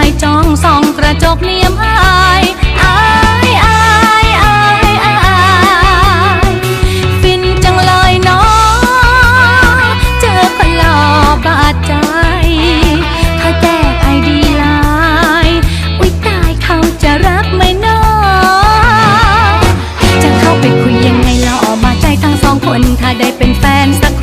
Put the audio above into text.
ายจ้องส่องกระจกเนียมอายอายอายอายอายฟินจังเลยเนาะเจอคนหล่อบาดใจถ้าแก้ไอดีลายอุ้ยตายเขาจะรักไหมเนาะจะเข้าไปคุยยังไงล่อมาใจทั้งสองคน ถ้าได้เป็นแฟนสัก